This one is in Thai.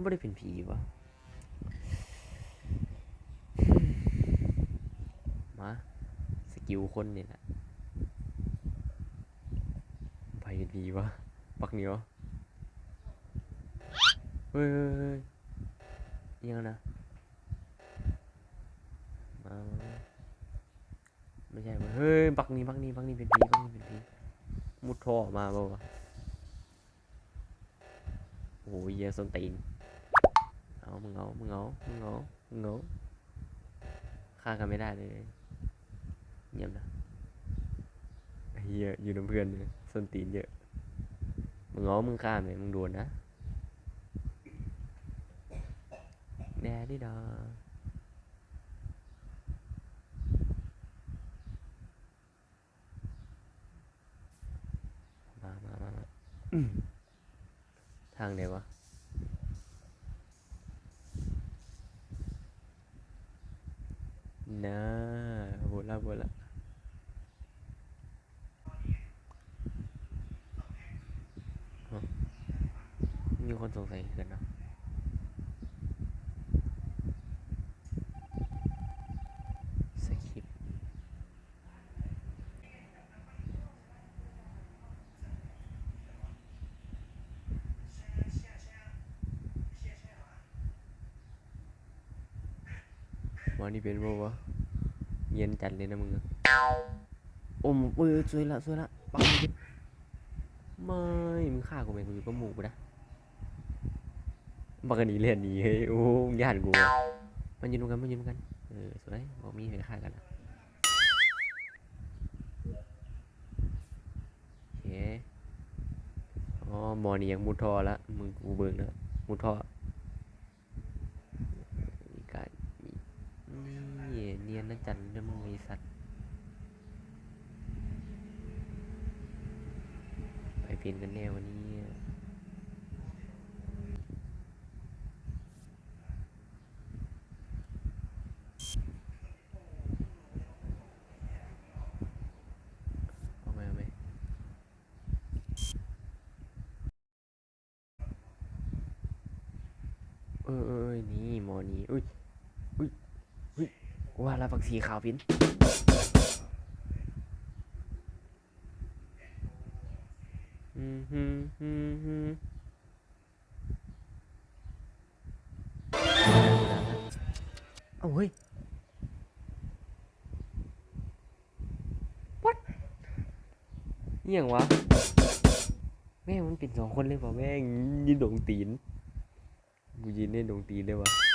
ไม่ได้เป็นผีวะมาสกิลคนเนี่แหละไปเป็นผีวะปักเหนียวเฮ้ยยังนะมาไม่ใช่เว้ยเฮ้ยปักนี้ปักนี้ปักนี้เป็นผีปักนี้เป็นผี มุดท่อออกมาเปล่วะโอ้ยเหี้ยส้นตีนเอามึงเอามึงเอามึงเอามึงเอาฆ่ากันไม่ได้เลยเงียบนะเฮียอยู่น้ำเพื่อนเนี่ยส้นตีนเยอะมึงเอามึงฆ่าไหมมึงโดนนะแน่ดิดามามามาอืม ทางไหนวะนะโหละโหละมีคนสงสัยกันเนอะ วันนี้เป็นบ่วะเย็นจัดเลยนะมึงอะโอ้มเออสวยละสวยละปังดิไม่มึงฆ่ากูไหมกูอยู่กับหมูกูนะบักอันนี้เรียนหนี้เฮ้ยโอ้มึงย่านกูอะมันยืนกันมันยืนกันเออสวยบอกมีให้ฆ่ากันนะโอเคอ๋อหมอนี่ยังมุดท่อละมึงกูเบิ่งนะมุดท่อมีการมี นี่เนียนนะจันนะมึงไอสัตว์ ไปเปลี่ยนกันแน่วันนี้เอาไหมเอาไหมเออเออเออนี่หมอนี่อุ้ย ว่าแล้วฝักสีขาวพินอืมฮึมฮึมฮึมเอาเฮ้ย what เอี่ยงวะ แม่งมันเป็นสองคนเลยเปล่าแม่งยืนโด่งตีน กูยืนเล่นโด่งตีนได้วะ